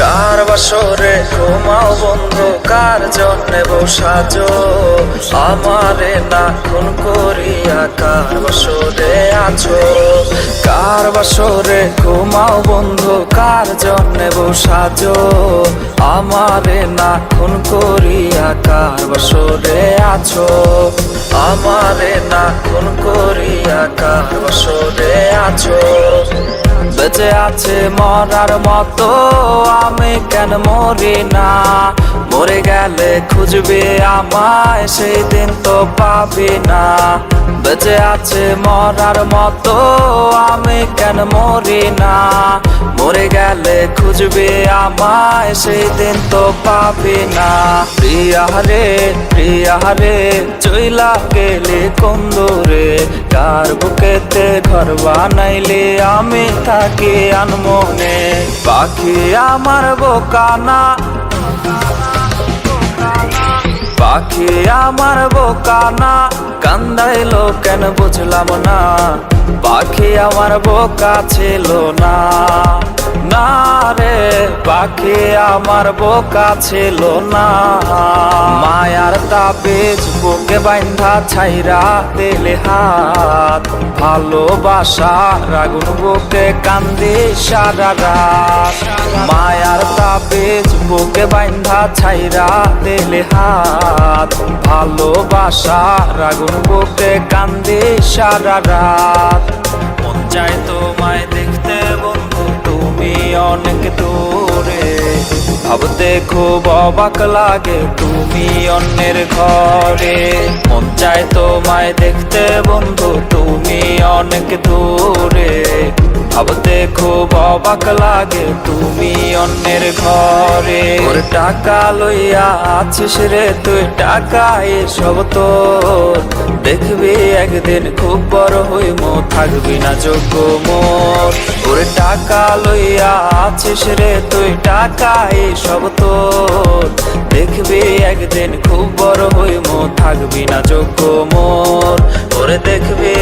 বাসরে ঘুমাও বন্ধু? কার জন্যে বসাজো আমারে না খুন করিয়া কার বাসরে আছো? কার বাসরে ঘুমাও বন্ধু? কার জন্যে বসাজো আমারে না খুন করিয়া কার বাসরে আছো? আমারে না খুন করিয়া কার বাসরে আছো? বেঁচে আছে মরার মতো, আমি কেন মরি না? মরে গেলে খুঁজবে আমায় সেই দিন তো পাবি না। বেঁচে আছে মরার মতো, আমি কেন মরি না? মরে গেলে খুঁজবে আমায় সেই দিন তো পাবি না। প্রিয়া রে প্রিয়া রে, চইলা গেলে কন্দরে। কার বুকেতে ঘর বানাইলে আমি থাকি আনমনে। পাখি আমার বোকানা। পাখি আমার বোকানা। কান্দাইলো কেন বুঝলাম না। পাখি আমার বোকা ছিল না। না রে। পাখি আমার বোকা ছিল না। মায়ার তাবিজ বুকে বাইন্ধা ছাইরা দিলে হাত। ভালোবাসা রাগুন বুকে কান্দি সারা রাত। মায়ার তাবিজ বুকে বাইন্ধা ছাইরা দিলে হাত। ভালোবাসা রাগুন বুকে কান্দি সারা রাত। মন চায় দেখতে বন্ধু, তুমি অনেক দূরে। ভাবতে খুব অবাক লাগে তুমি অন্যের ঘরে। মন চায় তোমায় দেখতে বন্ধু, তুমি অনেক দূরে। ভাবতে খুব অবাক লাগে তুমি অন্যের ঘরে। ওর টাকা লইয়া আছিস রে তুই, টাকা এসব তোর। দেখবি একদিন খুব বড় হইম, থাকবি না যোগ্য মোর। ওর টাকা লইয়া আছিস রে তুই টাকা, এসব তোর। দেখবি একদিন খুব বড় হইম, থাকবি না যোগ্য মোর। ওরে দেখবি